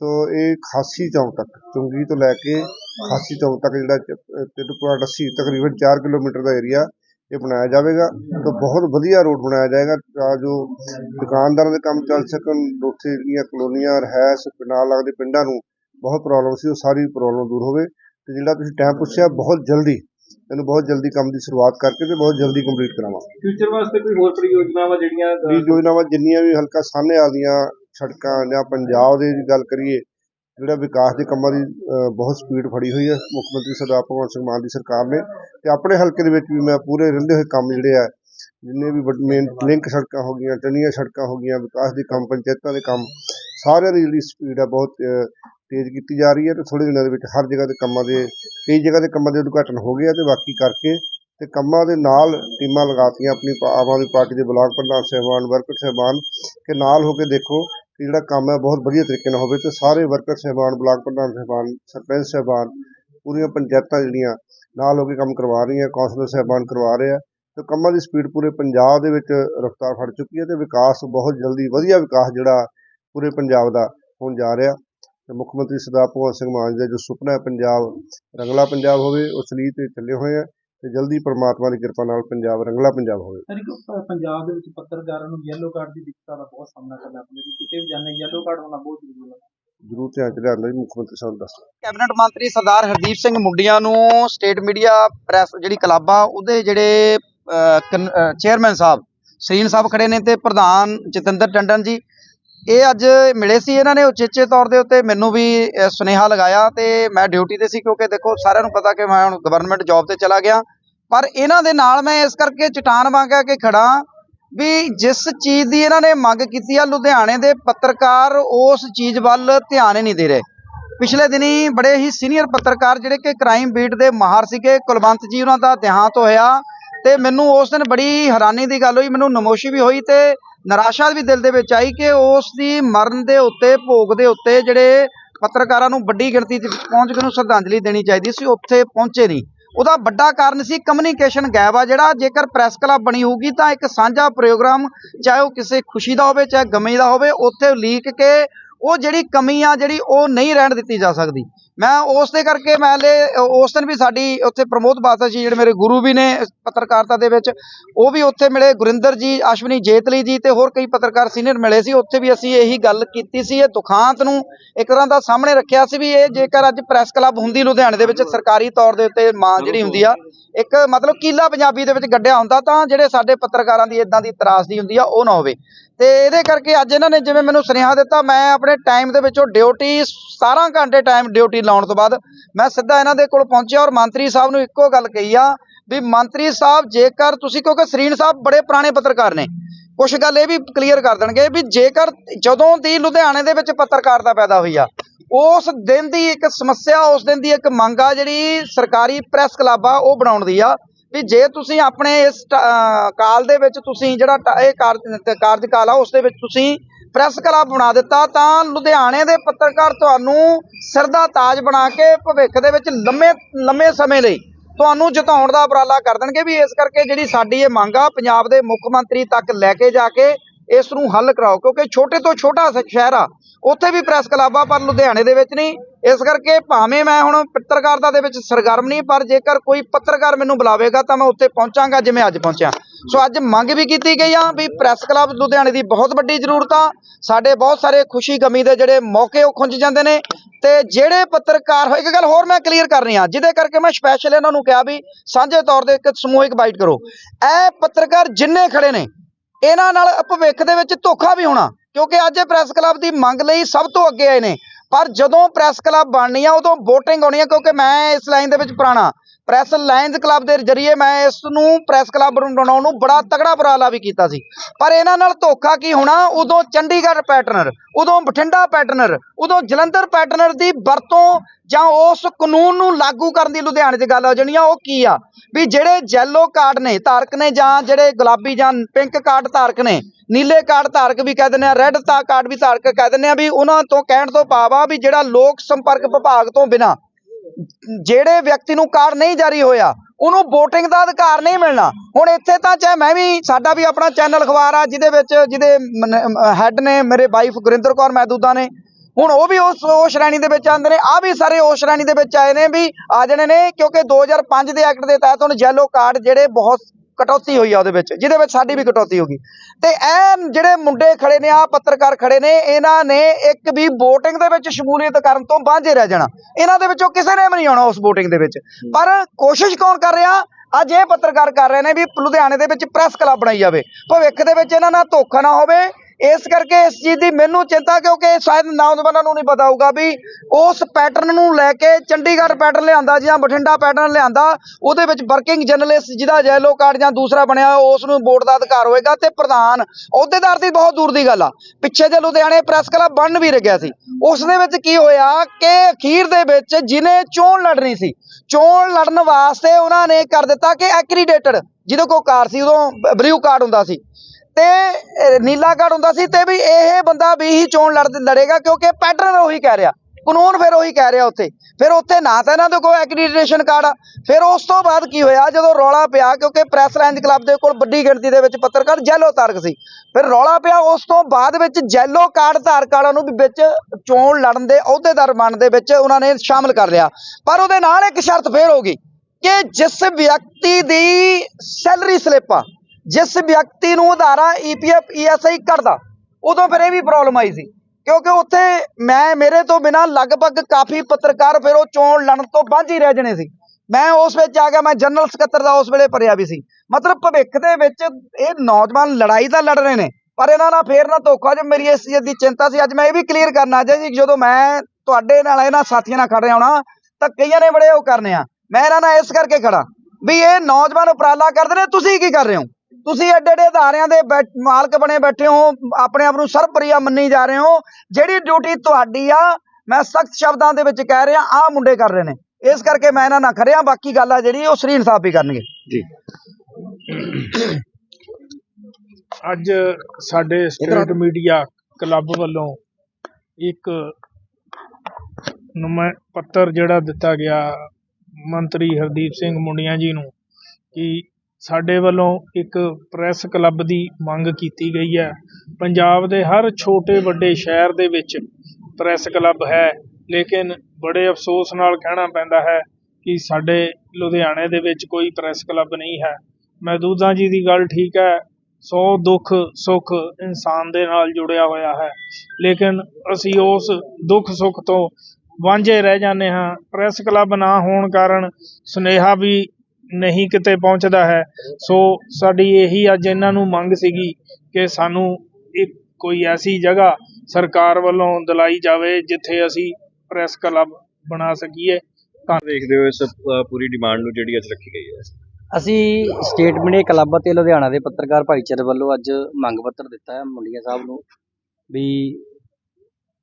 ਸੋ ਇਹ ਖਾਸੀ ਚੌਂਕ ਤੱਕ ਚੁੰਗੀ ਤੋਂ ਲੈ ਕੇ ਖਾਸੀ ਚੌਂਕ ਤੱਕ ਜਿਹੜਾ ਤਿਰਪੁਰਾ ਡੱਸੀ ਤਕਰੀਬਨ 4 ਕਿਲੋਮੀਟਰ ਦਾ ਏਰੀਆ ਇਹ ਬਣਾਇਆ ਜਾਵੇਗਾ। ਤਾਂ ਬਹੁਤ ਵਧੀਆ ਰੋਡ ਬਣਾਇਆ ਜਾਏਗਾ। ਤਾਂ ਜੋ ਦੁਕਾਨਦਾਰਾਂ ਦੇ ਕੰਮ ਚੱਲ ਸਕਣ ਉੱਥੇ ਜਿਹੜੀਆਂ ਕਲੋਨੀਆਂ ਰਹਿਸ ਨਾਲ ਲੱਗਦੇ ਪਿੰਡਾਂ ਨੂੰ ਬਹੁਤ ਪ੍ਰੋਬਲਮ ਸੀ ਉਹ ਸਾਰੀ ਪ੍ਰੋਬਲਮ ਦੂਰ ਹੋਵੇ। ਤੇ ਜਿਹੜਾ ਤੁਸੀਂ ਟਾਈਮ ਪੁੱਛਿਆ ਬਹੁਤ ਜਲਦੀ ਇਹਨੂੰ ਬਹੁਤ ਜਲਦੀ ਕੰਮ ਦੀ ਸ਼ੁਰੂਆਤ ਕਰਕੇ ਤੇ ਬਹੁਤ ਜਲਦੀ ਕੰਪਲੀਟ ਕਰਾਵਾਂ ਫਿਊਚਰ ਵਾਸਤੇ ਕੋਈ ਹੋਰ ਪਰਿਯੋਜਨਾਵਾਂ ਜਿਹੜੀਆਂ ਵੀ ਯੋਜਨਾਵਾਂ ਜਿੰਨੀਆਂ ਵੀ ਹਲਕਾ ਸਾਹਮਣੇ ਆਦੀਆਂ ਸੜਕਾਂ ਜਾਂ ਪੰਜਾਬ ਦੇ ਗੱਲ ਕਰੀਏ ਜਿਹੜਾ ਵਿਕਾਸ ਦੇ ਕੰਮਾਂ ਦੀ ਬਹੁਤ ਸਪੀਡ ਫੜੀ ਹੋਈ ਹੈ। ਮੁੱਖ ਮੰਤਰੀ ਸਰਦਾਰ ਭਗਵੰਤ ਸਿੰਘ ਮਾਨ ਦੀ ਸਰਕਾਰ ਨੇ ਤੇ ਆਪਣੇ ਹਲਕੇ ਦੇ ਵਿੱਚ ਵੀ ਮੈਂ ਪੂਰੇ ਰਹਿੰਦੇ ਹੋਏ ਕੰਮ ਜਿਹੜੇ ਆ, ਜਿੰਨੇ ਵੀ ਮੇਨ ਲਿੰਕ ਸੜਕਾਂ ਹੋ ਗਈਆਂ ਟੰਨੀਆਂ ਸੜਕਾਂ ਹੋ ਗਈਆਂ, ਵਿਕਾਸ ਦੇ ਕੰਮ, ਪੰਚਾਇਤਾਂ ਦੇ ਕੰਮ, ਸਾਰਿਆਂ ਦੀ ਜਿਹੜੀ ਸਪੀਡ ਹੈ ਬਹੁਤ ਤੇਜ਼ ਕੀਤੀ ਜਾ ਰਹੀ ਹੈ ਤੇ ਥੋੜੇ ਦਿਨਾਂ ਦੇ ਵਿੱਚ ਹਰ ਜਗ੍ਹਾ ਦੇ ਕੰਮਾਂ ਦੇ, ਕਈ ਜਗ੍ਹਾ ਦੇ ਕੰਮਾਂ ਦੇ ਉਦਘਾਟਨ ਹੋ ਗਏ ਆ ਤੇ ਬਾਕੀ ਕਰਕੇ ਤੇ ਕੰਮਾਂ ਦੇ ਨਾਲ ਟੀਮਾਂ ਲਗਾਤੀਆਂ ਆਪਣੀ ਆਮ ਆਦਮੀ ਪਾਰਟੀ ਦੇ ਬਲਾਕ ਪ੍ਰਧਾਨ ਸਾਹਿਬਾਨ, ਵਰਕਰ ਸਾਹਿਬਾਨ, ਕਿ ਨਾਲ ਹੋ ਕੇ ਦੇਖੋ ਕਿ ਜਿਹੜਾ ਕੰਮ ਹੈ ਬਹੁਤ ਵਧੀਆ ਤਰੀਕੇ ਨਾਲ ਹੋਵੇ ਤੇ ਸਾਰੇ ਵਰਕਰ ਸਾਹਿਬਾਨ, ਬਲਾਕ ਪ੍ਰਧਾਨ ਸਾਹਿਬਾਨ, ਸਰਪੰਚ ਸਾਹਿਬਾਨ, ਪੂਰੀਆਂ ਪੰਚਾਇਤਾਂ ਜਿਹੜੀਆਂ ਨਾਲ ਹੋ ਕੇ ਕੰਮ ਕਰਵਾ ਰਹੀਆਂ, ਕੌਂਸਲਰ ਸਾਹਿਬਾਨ ਕਰਵਾ ਰਹੇ ਆ, ਤੇ ਕੰਮਾਂ ਦੀ ਸਪੀਡ ਪੂਰੇ ਪੰਜਾਬ ਦੇ ਵਿੱਚ ਰਫ਼ਤਾਰ ਫੜ ਚੁੱਕੀ ਹੈ ਤੇ ਵਿਕਾਸ ਬਹੁਤ ਜਲਦੀ ਵਧੀਆ ਵਿਕਾਸ ਜਿਹੜਾ ਪੂਰੇ ਪੰਜਾਬ ਦਾ ਹੋਣ ਜਾ ਰਿਹਾ। ਤੇ ਮੁੱਖ ਮੰਤਰੀ ਸਰਦਾਰ ਭਗਵੰਤ ਸਿੰਘ ਮਾਨ ਜੀ ਦਾ ਜੋ ਸੁਪਨਾ ਹੈ, ਪੰਜਾਬ ਰੰਗਲਾ ਪੰਜਾਬ ਹੋਵੇ, ਉਸ ਲਈ ਤੇ ਚੱਲੇ ਹੋਏ ਆ। ਤੇ ਜਲਦੀ ਪ੍ਰਮਾਤਮਾ ਦੀ ਕਿਰਪਾ ਨਾਲ ਪੰਜਾਬ ਰੰਗਲਾ ਪੰਜਾਬ ਹੋਵੇ। ਸਰ ਇੱਕ ਪੰਜਾਬ ਦੇ ਵਿੱਚ ਪੱਤਰਕਾਰਾਂ ਨੂੰ ਯੈਲੋ ਕਾਰਡ ਦੀ ਦਿੱਕਤਾਂ ਦਾ ਬਹੁਤ ਸਾਹਮਣਾ ਕਰਨਾ ਪੈਂਦਾ ਜੀ। ਕਿਤੇ ਵੀ ਜਾਂਦੇ ਯੈਲੋ ਕਾਰਡ ਹੋਣਾ ਬਹੁਤ ਜ਼ਰੂਰੀ ਹੈ। ਜ਼ਰੂਰ ਧਿਆਨ ਚ ਲਿਆਂਦਾ ਜੀ ਮੁੱਖ ਮੰਤਰੀ ਸਾਹਿਬ ਦੱਸ ਕੈਬਨਿਟ ਮੰਤਰੀ ਸਰਦਾਰ ਹਰਦੀਪ ਸਿੰਘ ਮੁੰਡੀਆਂ ਨੂੰ ਸਟੇਟ ਮੀਡੀਆ ਪ੍ਰੈਸ ਜਿਹੜੀ ਕਲੱਬ ਉਹਦੇ ਜਿਹੜੇ ਚੇਅਰਮੈਨ ਸਾਹਿਬ ਸਰੀਨ ਸਾਹਿਬ ਖੜੇ ਨੇ ਤੇ ਪ੍ਰਧਾਨ ਜਤਿੰਦਰ ਟੰਡਨ ਜੀ ਇਹ ਅੱਜ ਮਿਲੇ ਸੀ ਇਹਨਾਂ ਨੇ ਉਚੇਚੇ ਤੌਰ ਦੇ ਉੱਤੇ, ਮੈਨੂੰ ਵੀ ਸੁਨੇਹਾ ਲਗਾਇਆ ਤੇ ਮੈਂ ਡਿਊਟੀ ਤੇ ਸੀ ਕਿਉਂਕਿ ਦੇਖੋ ਸਾਰਿਆਂ ਨੂੰ ਪਤਾ ਕਿ ਮੈਂ ਹੁਣ ਗਵਰਨਮੈਂਟ ਜੌਬ ਤੇ ਚਲਾ ਗਿਆ। ਪਰ ਇਹਨਾਂ ਦੇ ਨਾਲ ਮੈਂ ਇਸ ਕਰਕੇ ਚਟਾਨ ਵਾਂਗਾ ਕੇ ਖੜਾ ਵੀ ਜਿਸ ਚੀਜ਼ ਦੀ ਇਹਨਾਂ ਨੇ ਮੰਗ ਕੀਤੀ ਆ, ਲੁਧਿਆਣੇ ਦੇ ਪੱਤਰਕਾਰ ਉਸ ਚੀਜ਼ ਵੱਲ ਧਿਆਨ ਹੀ ਨਹੀਂ ਦੇ ਰਹੇ। ਪਿਛਲੇ ਦਿਨੀ ਬੜੇ ਹੀ ਸੀਨੀਅਰ ਪੱਤਰਕਾਰ ਜਿਹੜੇ ਕਿ ਕ੍ਰਾਈਮ ਬੀਟ ਦੇ ਮਾਹਰ ਸੀਗੇ, ਕੁਲਵੰਤ ਜੀ ਉਹਨਾਂ ਦਾ ਦੇਹਾਂਤ ਹੋਇਆ। ਤੇ ਮੈਨੂੰ ਉਸ ਦਿਨ ਬੜੀ ਹੈਰਾਨੀ ਦੀ ਗੱਲ ਹੋਈ, ਮੈਨੂੰ ਨਮੋਸ਼ੀ ਵੀ ਹੋਈ ਤੇ ਨਿਰਾਸ਼ਾ ਵੀ ਦਿਲ ਦੇ ਵਿੱਚ ਆਈ ਕਿ ਉਸ ਦੀ ਮਰਨ ਦੇ ਉੱਤੇ, ਭੋਗ ਦੇ ਉੱਤੇ ਜਿਹੜੇ ਪੱਤਰਕਾਰਾਂ ਨੂੰ ਵੱਡੀ ਗਿਣਤੀ 'ਚ ਪਹੁੰਚ ਕੇ ਨੂੰ ਸ਼ਰਧਾਂਜਲੀ ਦੇਣੀ ਚਾਹੀਦੀ ਸੀ, ਉੱਥੇ ਪਹੁੰਚੇ ਨਹੀਂ। ਉਹਦਾ ਵੱਡਾ ਕਾਰਨ ਸੀ ਕਮਿਊਨੀਕੇਸ਼ਨ ਗੈਪ ਆ ਜਿਹੜਾ, ਜੇਕਰ ਪ੍ਰੈਸ ਕਲੱਬ ਬਣੀ ਹੋਊਗੀ ਤਾਂ ਇੱਕ ਸਾਂਝਾ ਪ੍ਰੋਗਰਾਮ, ਚਾਹੇ ਉਹ ਕਿਸੇ ਖੁਸ਼ੀ ਦਾ ਹੋਵੇ, ਚਾਹੇ ਗਮੀ ਦਾ ਹੋਵੇ, ਉੱਥੇ ਲੀਕ ਕੇ ਉਹ ਜਿਹੜੀ ਕਮੀ ਆ ਜਿਹੜੀ ਉਹ ਨਹੀਂ ਰਹਿਣ ਦਿੱਤੀ ਜਾ ਸਕਦੀ। ਮੈਂ ਉਸ ਦੇ ਕਰਕੇ ਮੈਂ ਲੈ ਉਸ ਦਿਨ ਵੀ ਸਾਡੀ ਉੱਥੇ ਪ੍ਰਮੋਦ ਬਾਦਸ਼ਾਹ ਜੀ ਜਿਹੜੇ ਮੇਰੇ ਗੁਰੂ ਵੀ ਨੇ ਪੱਤਰਕਾਰਤਾ ਦੇ ਵਿੱਚ, ਉਹ ਵੀ ਉੱਥੇ ਮਿਲੇ, ਗੁਰਿੰਦਰ ਜੀ, ਅਸ਼ਵਨੀ ਜੇਤਲੀ ਜੀ ਤੇ ਹੋਰ ਕਈ ਪੱਤਰਕਾਰ ਸੀਨੀਅਰ ਮਿਲੇ ਸੀ। ਉੱਥੇ ਵੀ ਅਸੀਂ ਇਹੀ ਗੱਲ ਕੀਤੀ ਸੀ, ਇਹ ਦੁਖਾਂਤ ਨੂੰ ਇੱਕ ਤਰ੍ਹਾਂ ਦਾ ਸਾਹਮਣੇ ਰੱਖਿਆ ਸੀ ਵੀ ਇਹ ਜੇਕਰ ਅੱਜ ਪ੍ਰੈਸ ਕਲੱਬ ਹੁੰਦੀ ਲੁਧਿਆਣੇ ਦੇ ਵਿੱਚ ਸਰਕਾਰੀ ਤੌਰ ਦੇ ਉੱਤੇ ਮਾਂ ਜਿਹੜੀ ਹੁੰਦੀ ਆ, ਇੱਕ ਮਤਲਬ ਕੀਲਾ ਪੰਜਾਬੀ ਦੇ ਵਿੱਚ ਗੱਡਿਆ ਹੁੰਦਾ ਤਾਂ ਜਿਹੜੇ ਸਾਡੇ ਪੱਤਰਕਾਰਾਂ ਦੀ ਇਦਾਂ ਦੀ ਤਰਾਸਦੀ ਹੁੰਦੀ ਆ, ਉਹ ਨਾ ਹੋਵੇ। ਤੇ ਇਹਦੇ ਕਰਕੇ ਅੱਜ ਇਹਨਾਂ ਨੇ ਜਿਵੇਂ ਮੈਨੂੰ ਸੁਨੇਹਾ ਦਿੱਤਾ, ਮੈਂ ਆਪਣੇ ਟਾਈਮ ਦੇ ਵਿੱਚੋਂ ਡਿਊਟੀ 17 ਘੰਟੇ ਟਾਈਮ ਡਿਊਟੀ ਲਾਉਣ ਤੋਂ ਬਾਅਦ ਮੈਂ ਸਿੱਧਾ ਇਹਨਾਂ ਦੇ ਕੋਲ ਪਹੁੰਚਿਆ ਔਰ ਮੰਤਰੀ ਸਾਹਿਬ ਨੂੰ ਇੱਕੋ ਗੱਲ ਕਹੀ ਆ ਵੀ ਮੰਤਰੀ ਸਾਹਿਬ ਜੇਕਰ ਤੁਸੀਂ ਕਿਉਂਕਿ ਸਰੀਨ ਸਾਹਿਬ ਬੜੇ ਪੁਰਾਣੇ ਪੱਤਰਕਾਰ ਨੇ ਕੁਝ ਗੱਲ ਇਹ ਵੀ ਕਲੀਅਰ ਕਰ ਦੇਣਗੇ ਵੀ ਜੇਕਰ ਜਦੋਂ ਦੀ ਲੁਧਿਆਣੇ ਦੇ ਵਿੱਚ ਪੱਤਰਕਾਰਤਾ ਪੈਦਾ ਹੋਈ ਆ, ਉਸ ਦਿਨ ਦੀ ਇੱਕ ਸਮੱਸਿਆ, ਉਸ ਦਿਨ ਦੀ ਇੱਕ ਮੰਗ ਆ ਜਿਹੜੀ ਸਰਕਾਰੀ ਪ੍ਰੈਸ ਕਲੱਬ ਆ, ਉਹ ਬਣਾਉਣ ਦੀ ਆ ਵੀ ਜੇ ਤੁਸੀਂ ਆਪਣੇ ਇਸ ਕਾਲ ਦੇ ਵਿੱਚ ਤੁਸੀਂ ਜਿਹੜਾ ਇਹ ਕਾਰਜਕਾਲ ਆ, ਉਸ ਦੇ ਵਿੱਚ ਤੁਸੀਂ ਪ੍ਰੈਸ ਕਲੱਬ ਬਣਾ ਦਿੱਤਾ ਤਾਂ ਲੁਧਿਆਣੇ ਦੇ ਪੱਤਰਕਾਰ ਤੁਹਾਨੂੰ ਸਿਰ ਦਾ ਤਾਜ ਬਣਾ ਕੇ ਭਵਿੱਖ ਦੇ ਵਿੱਚ ਲੰਮੇ ਲੰਮੇ ਸਮੇਂ ਲਈ ਤੁਹਾਨੂੰ ਜਿਤਾਉਣ ਦਾ ਉਪਰਾਲਾ ਕਰ ਦੇਣਗੇ ਵੀ ਇਸ ਕਰਕੇ ਜਿਹੜੀ ਸਾਡੀ ਇਹ ਮੰਗ ਆ, ਪੰਜਾਬ ਦੇ ਮੁੱਖ ਮੰਤਰੀ ਤੱਕ ਲੈ ਕੇ ਜਾ ਕੇ ਇਸ ਨੂੰ ਹੱਲ ਕਰਾਓ, ਕਿਉਂਕਿ ਛੋਟੇ ਤੋਂ ਛੋਟਾ ਸ਼ਹਿਰ ਆ, ਉੱਥੇ ਵੀ ਪ੍ਰੈਸ ਕਲੱਬ ਆ, ਪਰ ਲੁਧਿਆਣੇ ਦੇ ਵਿੱਚ ਨਹੀਂ। ਇਸ ਕਰਕੇ ਭਾਵੇਂ ਮੈਂ ਹੁਣ ਪੱਤਰਕਾਰਤਾ ਦੇ ਵਿੱਚ ਸਰਗਰਮ ਨਹੀਂ, ਪਰ ਜੇਕਰ ਕੋਈ ਪੱਤਰਕਾਰ ਮੈਨੂੰ ਬੁਲਾਵੇਗਾ ਤਾਂ ਮੈਂ ਉੱਥੇ ਪਹੁੰਚਾਂਗਾ ਜਿਵੇਂ ਅੱਜ ਪਹੁੰਚਿਆ। ਸੋ ਅੱਜ ਮੰਗ ਵੀ ਕੀਤੀ ਗਈ ਆ ਵੀ ਪ੍ਰੈਸ ਕਲੱਬ ਲੁਧਿਆਣੇ ਦੀ ਬਹੁਤ ਵੱਡੀ ਜ਼ਰੂਰਤ ਆ ਸਾਡੇ ਬਹੁਤ ਸਾਰੇ ਖੁਸ਼ੀ ਗਮੀ ਦੇ ਜਿਹੜੇ ਮੌਕੇ ਉਹ ਖੁੰਝ ਜਾਂਦੇ ਨੇ ਤੇ ਜਿਹੜੇ ਪੱਤਰਕਾਰ ਹੋ, ਇੱਕ ਗੱਲ ਹੋਰ ਮੈਂ ਕਲੀਅਰ ਕਰਨੀ ਆ, ਜਿਹਦੇ ਕਰਕੇ ਮੈਂ ਸਪੈਸ਼ਲ ਇਹਨਾਂ ਨੂੰ ਕਿਹਾ ਵੀ ਸਾਂਝੇ ਤੌਰ ਤੇ ਇੱਕ ਸਮੂਹਿਕ ਬਾਈਟ ਕਰੋ। ਇਹ ਪੱਤਰਕਾਰ ਜਿੰਨੇ ਖੜੇ ਨੇ, ਇਹਨਾਂ ਨਾਲ ਭਵਿੱਖ ਦੇ ਵਿੱਚ ਧੋਖਾ ਵੀ ਹੋਣਾ, ਕਿਉਂਕਿ ਅੱਜ ਇਹ ਪ੍ਰੈਸ ਕਲੱਬ ਦੀ ਮੰਗ ਲਈ ਸਭ ਤੋਂ ਅੱਗੇ ਆਏ ਨੇ। ਪਰ ਜਦੋਂ ਪ੍ਰੈਸ ਕਲੱਬ ਬਣਨੀ ਆ, ਉਦੋਂ VOTING ਹੋਣੀ ਆ, ਕਿਉਂਕਿ ਮੈਂ ਇਸ ਲਾਈਨ ਦੇ ਵਿੱਚ ਪੁਰਾਣਾ। ਪ੍ਰੈਸ ਲਾਇਨਸ ਕਲੱਬ ਦੇ ਜ਼ਰੀਏ ਮੈਂ ਇਸ ਨੂੰ ਪ੍ਰੈਸ ਕਲੱਬ ਨੂੰ ਬਣਾਉਣ ਨੂੰ ਬੜਾ ਤਗੜਾ ਉਪਰਾਲਾ ਵੀ ਕੀਤਾ ਸੀ। ਪਰ ਇਹਨਾਂ ਨਾਲ ਧੋਖਾ ਕੀ ਹੋਣਾ? ਉਦੋਂ ਚੰਡੀਗੜ੍ਹ ਪੈਟਰਨਰ, ਉਦੋਂ ਬਠਿੰਡਾ ਪੈਟਰਨਰ, ਉਦੋਂ ਜਲੰਧਰ ਪੈਟਰਨਰ ਦੀ ਵਰਤੋਂ ਜਾਂ ਉਸ ਕਾਨੂੰਨ ਨੂੰ ਲਾਗੂ ਕਰਨ ਦੀ ਲੁਧਿਆਣੇ 'ਚ ਗੱਲ ਹੋ ਜਾਣੀ ਆ, ਉਹ ਕੀ ਆ? ਵੀ ਜਿਹੜੇ ਜੈਲੋ ਕਾਰਡ ਨੇ, ਧਾਰਕ ਨੇ ਜਾਂ ਜਿਹੜੇ ਗੁਲਾਬੀ ਜਾਂ ਪਿੰਕ ਕਾਰਡ ਧਾਰਕ ਨੇ, ਨੀਲੇ ਕਾਰਡ ਧਾਰਕ ਵੀ ਕਹਿ ਦਿੰਦੇ ਆ ਰੈੱਡ ਤਾ ਕਾਰਡ ਵੀ ਧਾਰਕ ਕਹਿ ਦਿੰਦੇ ਆ ਵੀ ਉਹਨਾਂ ਤੋਂ ਕਹਿਣ ਤੋਂ ਭਾਵ ਆ ਵੀ ਜਿਹੜਾ ਲੋਕ ਸੰਪਰਕ ਵਿਭਾਗ ਤੋਂ ਬਿਨਾ ਜਿਹੜੇ ਵਿਅਕਤੀ ਨੂੰ ਕਾਰਡ ਨਹੀਂ ਜਾਰੀ ਹੋਇਆ, ਉਹਨੂੰ VOTING ਦਾ ਅਧਿਕਾਰ ਨਹੀਂ ਮਿਲਣਾ। ਹੁਣ ਇੱਥੇ ਤਾਂ ਚਾਹੇ ਮੈਂ ਵੀ, ਸਾਡਾ ਵੀ ਆਪਣਾ ਚੈਨਲ ਅਖਬਾਰ ਆ, ਜਿਹਦੇ ਵਿੱਚ ਜਿਹਦੇ ਹੈੱਡ ਨੇ ਮੇਰੇ ਵਾਈਫ ਗੁਰਿੰਦਰ ਕੌਰ ਮਹਿਦੂਦਾ ਨੇ। ਹੁਣ ਉਹ ਵੀ ਉਸ, ਉਹ ਸ਼੍ਰੇਣੀ ਦੇ ਵਿੱਚ ਆਉਂਦੇ ਨੇ ਆ ਵੀ ਸਾਰੇ ਉਸ ਸ਼੍ਰੇਣੀ ਦੇ ਵਿੱਚ ਆਏ ਨੇ ਵੀ ਆ ਜਾਣੇ ਨੇ, ਕਿਉਂਕਿ 2005 ਦੇ ਐਕਟ ਦੇ ਤਹਿਤ ਹੁਣ ਯੈਲੋ ਕਾਰਡ ਜਿਹੜੇ ਬਹੁਤ ਕਟੌਤੀ ਹੋਈ ਆ ਉਹਦੇ ਵਿੱਚ ਜਿਹਦੇ ਵਿੱਚ ਸਾਡੀ ਵੀ ਕਟੌਤੀ ਹੋ ਗਈ। ਤੇ ਇਹ ਜਿਹੜੇ ਮੁੰਡੇ ਖੜੇ ਨੇ ਆ ਪੱਤਰਕਾਰ ਖੜੇ ਨੇ ਇਹਨਾਂ ਨੇ ਇੱਕ ਵੀ VOTING ਦੇ ਵਿੱਚ ਸ਼ਮੂਲੀਅਤ ਕਰਨ ਤੋਂ ਵਾਂਝੇ ਰਹਿ ਜਾਣਾ। ਇਹਨਾਂ ਦੇ ਵਿੱਚੋਂ ਕਿਸੇ ਨੇ ਵੀ ਨਹੀਂ ਆਉਣਾ ਉਸ VOTING ਦੇ ਵਿੱਚ। ਪਰ ਕੋਸ਼ਿਸ਼ ਕੌਣ ਕਰ ਰਿਹਾ? ਅੱਜ ਇਹ ਪੱਤਰਕਾਰ ਕਰ ਰਹੇ ਨੇ ਵੀ ਲੁਧਿਆਣੇ ਦੇ ਵਿੱਚ ਪ੍ਰੈਸ ਕਲੱਬ ਬਣਾਈ ਜਾਵੇ। ਭਵਿੱਖ ਦੇ ਵਿੱਚ ਇਹਨਾਂ ਨਾਲ ਧੋਖਾ ਨਾ ਹੋਵੇ। ਇਸ ਕਰਕੇ ਇਸ ਚੀਜ਼ ਦੀ ਮੈਨੂੰ ਚਿੰਤਾ ਕਿਉਂਕਿ ਸ਼ਾਇਦ ਨੌਜਵਾਨਾਂ ਨੂੰ ਨਹੀਂ ਪਤਾ ਹੋਊਗਾ ਵੀ ਉਸ ਪੈਟਰਨ ਨੂੰ ਲੈ ਕੇ ਚੰਡੀਗੜ੍ਹ ਪੈਟਰਨ ਲਿਆਂਦਾ ਜਾਂ ਬਠਿੰਡਾ ਪੈਟਰਨ ਲਿਆਂਦਾ, ਉਹਦੇ ਵਿੱਚ ਵਰਕਿੰਗ ਜਰਨਲਿਸਟ ਜਿਹਦਾ ਯੈਲੋ ਕਾਰਡ ਜਾਂ ਦੂਸਰਾ ਬਣਿਆ ਉਸ ਨੂੰ ਵੋਟ ਦਾ ਅਧਿਕਾਰ ਹੋਏਗਾ ਤੇ ਪ੍ਰਧਾਨ ਅਹੁਦੇਦਾਰ ਦੀ ਬਹੁਤ ਦੂਰ ਦੀ ਗੱਲ ਆ। ਪਿੱਛੇ ਜੇ ਲੁਧਿਆਣੇ ਪ੍ਰੈਸ ਕਲੱਬ ਬਣ ਵੀ ਲੱਗਿਆ ਸੀ ਉਸ ਦੇ ਵਿੱਚ ਕੀ ਹੋਇਆ ਕਿ ਅਖੀਰ ਦੇ ਵਿੱਚ ਜਿਹਨੇ ਚੋਣ ਲੜਨੀ ਸੀ, ਚੋਣ ਲੜਨ ਵਾਸਤੇ ਉਹਨਾਂ ਨੇ ਕਰ ਦਿੱਤਾ ਕਿ ਐਕਰੀਡੇਟਡ ਜਿਹਦੇ ਕੋਲ ਕਾਰ ਸੀ, ਉਦੋਂ ਬਲੂ ਕਾਰਡ ਹੁੰਦਾ ਸੀ। ਤੇ ਅਹ, ਨੀਲਾ ਕਾਰਡ ਹੁੰਦਾ ਸੀ ਤੇ ਵੀ ਇਹ ਬੰਦਾ ਵੀ ਹੀ ਚੋਣ ਲੜ ਲੜੇਗਾ ਕਿਉਂਕਿ ਪੈਟਰਨ ਉਹੀ ਕਹਿ ਰਿਹਾ। ਕਾਨੂੰਨ ਫਿਰ ਉਹੀ ਕਹਿ ਰਿਹਾ ਉੱਥੇ। ਫਿਰ ਉੱਥੇ ਨਾ ਤਾਂ ਇਹਨਾਂ ਦੇ ਕੋਲ ਐਕਰੀਡੇਸ਼ਨ ਕਾਰਡ ਆ। ਫਿਰ ਉਸ ਤੋਂ ਬਾਅਦ ਕੀ ਹੋਇਆ? ਜਦੋਂ ਰੌਲਾ ਪਿਆ ਕਿਉਂਕਿ ਪ੍ਰੈਸ ਲਾਈਨ ਕਲੱਬ ਦੇ ਕੋਲ ਵੱਡੀ ਗਿਣਤੀ ਦੇ ਵਿੱਚ ਪੱਤਰਕਾਰ ਜੈਲੋ ਤਾਰਕ ਸੀ। ਫਿਰ ਰੌਲਾ ਪਿਆ ਉਸ ਤੋਂ ਬਾਅਦ ਵਿੱਚ ਜੈਲੋ ਕਾਰਡ ਧਾਰਕ ਵਾਲਿਆਂ ਨੂੰ ਵੀ ਵਿੱਚ ਚੋਣ ਲੜਨ ਦੇ ਅਹੁਦੇਦਾਰ ਬਣਨ ਦੇ ਵਿੱਚ ਉਹਨਾਂ ਨੇ ਸ਼ਾਮਲ ਕਰ ਲਿਆ। ਪਰ ਉਹਦੇ ਨਾਲ ਇੱਕ ਸ਼ਰਤ ਫੇਰ ਹੋ ਗਈ ਕਿ ਜਿਸ ਵਿਅਕਤੀ ਦੀ ਸੈਲਰੀ ਸਲਿੱਪ ਆ ਜਿਸ ਵਿਅਕਤੀ ਨੂੰ ਅਦਾਰਾ ਈਪੀਐਫ ਈਐਸਆਈ ਕੱਢਦਾ ਉਦੋਂ ਫਿਰ ਇਹ ਵੀ ਪ੍ਰੋਬਲਮ ਆਈ ਸੀ। ਕਿਉਂਕਿ ਉੱਥੇ ਮੈਂ, ਮੇਰੇ ਤੋਂ ਬਿਨਾ ਲਗਭਗ ਕਾਫੀ ਪੱਤਰਕਾਰ ਫਿਰ ਉਹ ਚੋਣ ਲੜਨ ਤੋਂ ਵਾਂਝੀ ਰਹਿ ਜਣੇ ਸੀ। ਮੈਂ ਉਸ ਵਿੱਚ ਆ ਗਿਆ, ਮੈਂ ਜਨਰਲ ਸਕੱਤਰ ਦਾ ਉਸ ਵੇਲੇ ਭਰਿਆ ਵੀ ਸੀ। ਮਤਲਬ ਭਵਿੱਖ ਦੇ ਵਿੱਚ ਇਹ ਨੌਜਵਾਨ ਲੜਾਈ ਤਾਂ ਲੜ ਰਹੇ ਨੇ, ਪਰ ਇਹਨਾਂ ਨਾਲ ਫੇਰ ਨਾ ਧੋਖਾ, ਜੋ ਮੇਰੀ ਇਸ ਚੀਜ਼ ਦੀ ਚਿੰਤਾ ਸੀ, ਅੱਜ ਮੈਂ ਇਹ ਵੀ ਕਲੀਅਰ ਕਰਨਾ ਜੇ ਜੀ, ਜਦੋਂ ਮੈਂ ਤੁਹਾਡੇ ਨਾਲ ਇਹਨਾਂ ਸਾਥੀਆਂ ਨਾਲ ਖੜ ਰਿਹਾ ਹੋਣਾ, ਤਾਂ ਕਈਆਂ ਨੇ ਬੜੇ ਉਹ ਕਰਨੇ ਆ। ਮੈਂ ਇਹਨਾਂ ਨਾਲ ਇਸ ਕਰਕੇ ਖੜਾ ਵੀ ਇਹ ਨੌਜਵਾਨ ਉਪਰਾਲਾ ਕਰਦੇ ਨੇ, ਤੁਸੀਂ ਕੀ ਕਰ ਰਹੇ ਹੋ? ਤੁਸੀਂ ਐਡੇ ਐਡੇ ਅਦਾਰਿਆਂ ਦੇ ਮਾਲਕ ਬਣੇ ਬੈਠੇ ਹੋ ਆਪਣੇ ਆਪ ਨੂੰ ਸਰਪ੍ਰਿਆ ਮੰਨੀ ਜਾ ਰਹੇ ਹੋ ਜਿਹੜੀ ਡਿਊਟੀ ਤੁਹਾਡੀ ਆ ਮੈਂ ਸਖਤ ਸ਼ਬਦਾਂ ਦੇ ਵਿੱਚ ਕਹਿ ਰਿਹਾ ਆਹ ਮੁੰਡੇ ਕਰ ਰਹੇ ਨੇ। ਇਸ ਕਰਕੇ ਮੈਂ ਇਹਨਾਂ ਨਾਲ ਖੜਿਆ ਬਾਕੀ ਗੱਲ ਆ ਜਿਹੜੀ ਉਹ ਸ੍ਰੀ ਇਨਸਾਫ ਵੀ ਕਰਨਗੇ। ਅੱਜ ਸਾਡੇ ਸਟੇਟ ਮੀਡੀਆ ਕਲੱਬ ਵੱਲੋਂ ਇੱਕ ਨੁਮਾ ਪੱਤਰ ਜਿਹੜਾ ਦਿੱਤਾ ਗਿਆ ਮੰਤਰੀ ਹਰਦੀਪ ਸਿੰਘ ਮੁੰਡੀਆਂ ਜੀ ਨੂੰ ਕਿ ਸਾਡੇ ਵੱਲੋਂ ਇੱਕ ਪ੍ਰੈਸ ਕਲੱਬ ਦੀ ਮੰਗ ਕੀਤੀ ਗਈ ਹੈ। ਪੰਜਾਬ ਦੇ ਹਰ ਛੋਟੇ ਵੱਡੇ ਸ਼ਹਿਰ ਦੇ ਵਿੱਚ ਪ੍ਰੈਸ ਕਲੱਬ ਹੈ, ਲੇਕਿਨ ਬੜੇ ਅਫਸੋਸ ਨਾਲ ਕਹਿਣਾ ਪੈਂਦਾ ਹੈ ਕਿ ਸਾਡੇ ਲੁਧਿਆਣੇ ਦੇ ਵਿੱਚ ਕੋਈ ਪ੍ਰੈਸ ਕਲੱਬ ਨਹੀਂ ਹੈ। ਮਹਿਦੂਦਾ ਜੀ ਦੀ ਗੱਲ ਠੀਕ ਹੈ, ਸੌ ਦੁੱਖ ਸੁੱਖ ਇਨਸਾਨ ਦੇ ਨਾਲ ਜੁੜਿਆ ਹੋਇਆ ਹੈ, ਲੇਕਿਨ ਅਸੀਂ ਉਸ ਦੁੱਖ ਸੁੱਖ ਤੋਂ ਵਾਂਝੇ ਰਹਿ ਜਾਂਦੇ ਹਾਂ। ਪ੍ਰੈਸ ਕਲੱਬ ਨਾ ਹੋਣ ਕਾਰਨ ਸੁਨੇਹਾ ਵੀ ਨਹੀਂ ਕਿਤੇ ਪਹੁੰਚਦਾ ਹੈ। ਸੋ ਸਾਡੀ ਇਹੀ ਅੱਜ ਇਹਨਾਂ ਨੂੰ ਮੰਗ ਸੀਗੀ ਕਿ ਸਾਨੂੰ ਇੱਕ ਕੋਈ ਐਸੀ ਜਗ੍ਹਾ ਸਰਕਾਰ ਵੱਲੋਂ ਦਿਲਾਈ ਜਾਵੇ ਜਿੱਥੇ ਅਸੀਂ ਪ੍ਰੈਸ ਕਲੱਬ ਬਣਾ ਸਕੀਏ। ਤਾਂ ਦੇਖਦੇ ਹੋ ਇਸ ਪੂਰੀ ਡਿਮਾਂਡ ਨੂੰ ਜਿਹੜੀ ਅੱਜ ਰੱਖੀ ਗਈ ਹੈ। ਅਸੀਂ ਸਟੇਟ ਮੀਡੀਆ ਕਲੱਬ ਅਤੇ ਲੁਧਿਆਣਾ ਦੇ ਪੱਤਰਕਾਰ ਭਾਈਚਾਰੇ ਵੱਲੋਂ ਅੱਜ ਮੰਗ ਪੱਤਰ ਦਿੱਤਾ ਹੈ ਮੁੰਡੀਆਂ ਸਾਹਿਬ ਨੂੰ ਵੀ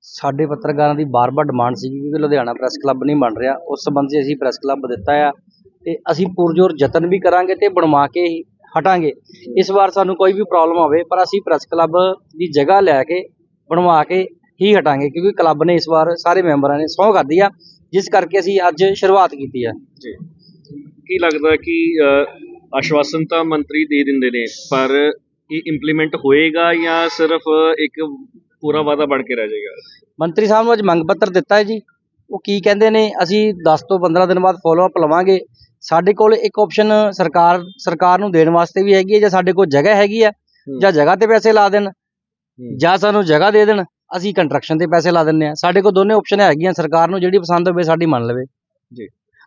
ਸਾਡੇ ਪੱਤਰਕਾਰਾਂ ਦੀ ਬਾਰ-ਬਾਰ ਡਿਮਾਂਡ ਸੀ ਕਿ ਲੁਧਿਆਣਾ ਪ੍ਰੈਸ ਕਲੱਬ ਨਹੀਂ ਬਣ ਰਿਹਾ। ਉਸ ਸੰਬੰਧੀ ਅਸੀਂ ਪ੍ਰੈਸ ਕਲੱਬ ਦਿੱਤਾ ਆ। ਤੇ ਅਸੀਂ ਪੁਰਜੋਰ ਯਤਨ ਵੀ ਕਰਾਂਗੇ ਤੇ ਬਣਵਾ ਕੇ ਹੀ ਹਟਾਂਗੇ। ਇਸ ਵਾਰ ਸਾਨੂੰ ਕੋਈ ਵੀ ਪ੍ਰੋਬਲਮ ਹੋਵੇ ਪਰ ਅਸੀਂ ਪ੍ਰੈਸ ਕਲੱਬ ਦੀ ਜਗ੍ਹਾ ਲੈ ਕੇ ਬਣਵਾ ਕੇ ਹੀ ਹਟਾਂਗੇ ਕਿਉਂਕਿ ਕਲੱਬ ਨੇ ਇਸ ਵਾਰ ਸਾਰੇ ਮੈਂਬਰਾਂ ਨੇ ਸਹੁੰ ਖਾਧੀ ਆ ਜਿਸ ਕਰਕੇ ਅਸੀਂ ਅੱਜ ਸ਼ੁਰੂਆਤ ਕੀਤੀ ਆ। ਜੀ। ਕੀ ਲੱਗਦਾ ਕਿ ਆਸ਼ਵਾਸਨ ਤਾਂ ਮੰਤਰੀ ਦੇ ਦਿੰਦੇ ਨੇ ਪਰ ਇਹ ਇੰਪਲੀਮੈਂਟ ਹੋਏਗਾ ਜਾਂ ਸਿਰਫ ਇੱਕ ਪੂਰਾ ਵਾਅਦਾ ਬਣ ਕੇ ਰਹਿ ਜਾਏਗਾ? ਮੰਤਰੀ ਸਾਹਿਬ ਨੂੰ ਅੱਜ ਮੰਗ ਪੱਤਰ ਦਿੱਤਾ ਹੈ ਜੀ। ਉਹ ਕੀ ਕਹਿੰਦੇ ਨੇ ਅਸੀਂ 10 ਤੋਂ 15 ਦਿਨ ਬਾਅਦ ਫੋਲੋ ਅਪ ਲਵਾਂਗੇ। ਸਾਡੇ ਕੋਲ ਇੱਕ ਆਪਸ਼ਨ ਸਰਕਾਰ ਸਰਕਾਰ ਨੂੰ ਦੇਣ ਵਾਸਤੇ ਵੀ ਹੈਗੀ ਹੈ ਜਾਂ ਸਾਡੇ ਕੋਲ ਜਗ੍ਹਾ ਹੈਗੀ ਆ ਜਾਂ ਜਗ੍ਹਾ ਤੇ ਪੈਸੇ ਲਾ ਦੇਣ ਜਾਂ ਸਾਨੂੰ ਜਗ੍ਹਾ ਦੇ ਦੇਣ ਅਸੀਂ ਕੰਸਟਰਕਸ਼ਨ ਤੇ ਪੈਸੇ ਲਾ ਦਿੰਨੇ ਆ ਸਾਡੇ ਕੋਲ ਦੋਨੇ ਆਪਸ਼ਨ ਹੈਗੀਆਂ ਸਰਕਾਰ ਨੂੰ ਜਿਹੜੀ ਪਸੰਦ ਹੋਵੇ ਸਾਡੀ ਮੰਨ ਲਵੇ।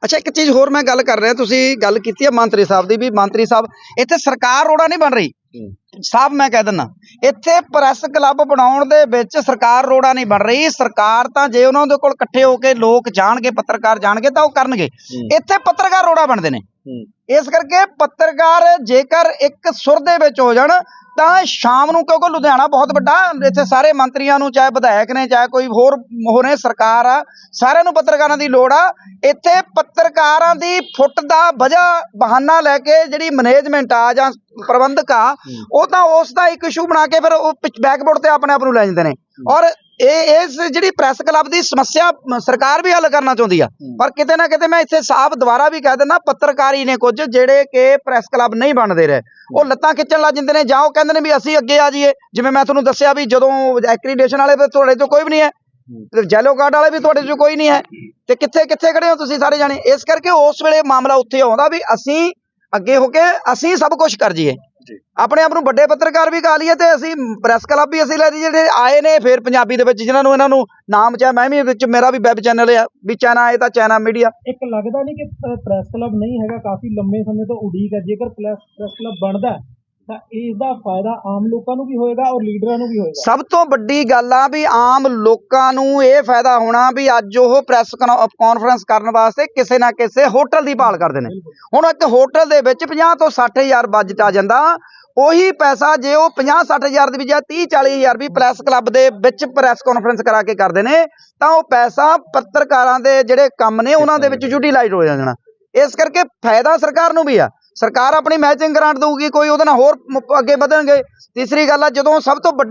ਅੱਛਾ ਇੱਕ ਚੀਜ਼ ਹੋਰ ਮੈਂ ਗੱਲ ਕਰ ਰਿਹਾ ਤੁਸੀਂ ਗੱਲ ਕੀਤੀ ਹੈ ਮੰਤਰੀ ਸਾਹਿਬ ਦੀ ਵੀ ਮੰਤਰੀ ਸਾਹਿਬ ਇੱਥੇ ਸਰਕਾਰ ਰੋੜਾ ਨਹੀਂ ਬਣ ਰਹੀ। ਸਾਹਿਬ ਮੈਂ ਕਹਿ ਦਿੰਦਾ ਇੱਥੇ ਪ੍ਰੈਸ ਕਲੱਬ ਬਣਾਉਣ ਦੇ ਵਿੱਚ ਸਰਕਾਰ ਰੋੜਾ ਨਹੀਂ ਬਣ ਰਹੀ। ਸਰਕਾਰ ਤਾਂ ਜੇ ਉਹਨਾਂ ਦੇ ਕੋਲ ਇਕੱਠੇ ਹੋ ਕੇ ਲੋਕ ਜਾਣਗੇ ਪੱਤਰਕਾਰ ਜਾਣਗੇ ਤਾਂ ਉਹ ਕਰਨਗੇ। ਇੱਥੇ ਪੱਤਰਕਾਰ ਰੋੜਾ ਬਣਦੇ ਨੇ। ਇਸ ਕਰਕੇ ਪੱਤਰਕਾਰ ਜੇਕਰ ਇੱਕ ਸੁਰ ਦੇ ਵਿੱਚ ਹੋ ਜਾਣ ਤਾਂ ਸ਼ਾਮ ਨੂੰ ਕਿਉਂਕਿ ਲੁਧਿਆਣਾ ਬਹੁਤ ਵੱਡਾ ਇੱਥੇ ਸਾਰੇ ਮੰਤਰੀਆਂ ਨੂੰ ਚਾਹੇ ਵਿਧਾਇਕ ਨੇ ਚਾਹੇ ਕੋਈ ਹੋਰ ਹੋ ਨੇ ਸਰਕਾਰ ਆ ਸਾਰਿਆਂ ਨੂੰ ਪੱਤਰਕਾਰਾਂ ਦੀ ਲੋੜ ਆ। ਇੱਥੇ ਪੱਤਰਕਾਰਾਂ ਦੀ ਫੁੱਟ ਦਾ ਵਜ੍ਹਾ ਬਹਾਨਾ ਲੈ ਕੇ ਜਿਹੜੀ ਮੈਨੇਜਮੈਂਟ ਆ ਜਾਂ ਪ੍ਰਬੰਧਕ ਆ ਉਹ ਤਾਂ ਉਸ ਦਾ ਇੱਕ ਇਸ਼ੂ ਬਣਾ ਕੇ ਫਿਰ ਉਹ ਬੈਕਬੋਰਡ ਤੇ ਆਪਣੇ ਆਪ ਨੂੰ ਲੈ ਜਾਂਦੇ ਨੇ। ਔਰ ਇਹ ਇਸ ਜਿਹੜੀ ਪ੍ਰੈਸ ਕਲੱਬ ਦੀ ਸਮੱਸਿਆ ਸਰਕਾਰ ਵੀ ਹੱਲ ਕਰਨਾ ਚਾਹੁੰਦੀ ਆ। ਪਰ ਕਿਤੇ ਨਾ ਕਿਤੇ ਮੈਂ ਇੱਥੇ ਸਾਫ਼ ਦੁਬਾਰਾ ਵੀ ਕਹਿ ਦਿੰਦਾ ਪੱਤਰਕਾਰੀ ਨੇ ਕੁਝ ਜਿਹੜੇ ਕਿ ਪ੍ਰੈਸ ਕਲੱਬ ਨਹੀਂ ਬਣਦੇ ਰਹੇ। ਉਹ ਲੱਤਾਂ ਖਿੱਚਣ ਲੱਗ ਜਾਂਦੇ ਨੇ ਜਾਂ ਉਹ ਕਹਿੰਦੇ ਨੇ ਵੀ ਅਸੀਂ ਅੱਗੇ ਆ ਜਾਈਏ। ਜਿਵੇਂ ਮੈਂ ਤੁਹਾਨੂੰ ਦੱਸਿਆ ਵੀ ਜਦੋਂ ਐਕ੍ਰੀਡੇਸ਼ਨ ਵਾਲੇ ਤੇ ਤੁਹਾਡੇ ਤੋਂ ਕੋਈ ਵੀ ਨਹੀਂ ਹੈ। ਜੈਲੋ ਕਾਰਡ ਵਾਲੇ ਵੀ ਤੁਹਾਡੇ ਚੋਂ ਕੋਈ ਨਹੀਂ ਹੈ। ਤੇ ਕਿੱਥੇ ਕਿੱਥੇ ਖੜੇ ਹੋ ਤੁਸੀਂ ਸਾਰੇ ਜਾਣੇ? ਇਸ ਕਰਕੇ ਉਸ ਵੇਲੇ ਮਾਮਲਾ ਉੱਥੇ ਆਉਂਦਾ ਵੀ ਅਸੀਂ ਅੱਗੇ ਹੋ ਕੇ ਅਸੀਂ ਸਭ ਕੁਝ ਕਰ ਜੀਏ ਆਪਣੇ ਆਪ ਨੂੰ ਵੱਡੇ ਪੱਤਰਕਾਰ ਵੀ ਕਹਾ ਲਈਏ ਤੇ ਅਸੀਂ ਪ੍ਰੈਸ ਕਲੱਬ ਵੀ ਅਸੀਂ ਲੈ ਜੀ ਜਿਹੜੇ ਆਏ ਨੇ ਫਿਰ ਪੰਜਾਬੀ ਦੇ ਵਿੱਚ ਜਿਨ੍ਹਾਂ ਨੂੰ ਇਹਨਾਂ ਨੂੰ ਨਾਮ ਚਾਹ ਮੈਂ ਵੀ ਵਿੱਚ ਮੇਰਾ ਵੀ ਵੈਬ ਚੈਨਲ ਆ ਵੀ ਚਾਈਨਾ ਆਏ ਤਾਂ ਚਾਈਨਾ ਮੀਡੀਆ। ਇੱਕ ਲੱਗਦਾ ਨਹੀਂ ਕਿ ਪ੍ਰੈਸ ਕਲੱਬ ਨਹੀਂ ਹੈਗਾ ਕਾਫੀ ਲੰਮੇ ਸਮੇਂ ਤੋਂ ਉਡੀਕ ਹੈ ਜੇਕਰ ਪ੍ਰੈਸ ਕਲੱਬ ਬਣਦਾ ਹੈ, ਤਾਂ ਇਸ ਦਾ ਫਾਇਦਾ ਆਮ ਲੋਕਾਂ ਨੂੰ ਵੀ ਹੋਏਗਾ ਔਰ ਲੀਡਰਾਂ ਨੂੰ ਵੀ ਹੋਏਗਾ। ਸਭ ਤੋਂ ਵੱਡੀ ਗੱਲ ਆ ਵੀ ਆਮ ਲੋਕਾਂ ਨੂੰ ਇਹ ਫਾਇਦਾ ਹੋਣਾ ਵੀ ਅੱਜ ਉਹ ਪ੍ਰੈਸ ਕਾਨਫਰੰਸ ਕਰਨ ਵਾਸਤੇ ਕਿਸੇ ਨਾ ਕਿਸੇ ਹੋਟਲ ਦੀ ਭਾਲ ਕਰਦੇ ਨੇ। ਹੁਣ ਇੱਕ ਹੋਟਲ ਦੇ ਵਿੱਚ 50 ਤੋਂ 60 ਹਜ਼ਾਰ ਬਜਟ ਆ ਜਾਂਦਾ ਉਹੀ ਪੈਸਾ ਜੇ ਉਹ 50 60 ਹਜ਼ਾਰ ਦੀ ਬਜਾਏ 30 40 ਹਜ਼ਾਰ ਵੀ ਪ੍ਰੈਸ ਕਲੱਬ ਦੇ ਵਿੱਚ ਪ੍ਰੈਸ ਕਾਨਫਰੰਸ ਕਰਾ ਕੇ ਕਰਦੇ ਨੇ ਤਾਂ ਉਹ ਪੈਸਾ ਪੱਤਰਕਾਰਾਂ ਦੇ ਜਿਹੜੇ ਕੰਮ ਨੇ ਉਹਨਾਂ ਦੇ ਵਿੱਚ ਯੂਟਿਲਾਈਜ਼ ਹੋ ਜਾਣਾ ਇਸ ਕਰਕੇ ਫਾਇਦਾ ਸਰਕਾਰ ਨੂੰ ਵੀ ਆ। ਸਰਕਾਰ ਆਪਣੀ ਮੈਚਿੰਗ ਗ੍ਰਾਂਟ ਦਊਗੀ, ਕੋਈ ਉਹਦੇ ਨਾਲ ਹੋਰ ਮ- ਅੱਗੇ ਵਧਣਗੇ। ਤੀਸਰੀ ਗੱਲ ਆ, ਜਦੋਂ ਸਭ ਤੋਂ ਵੱਡੀ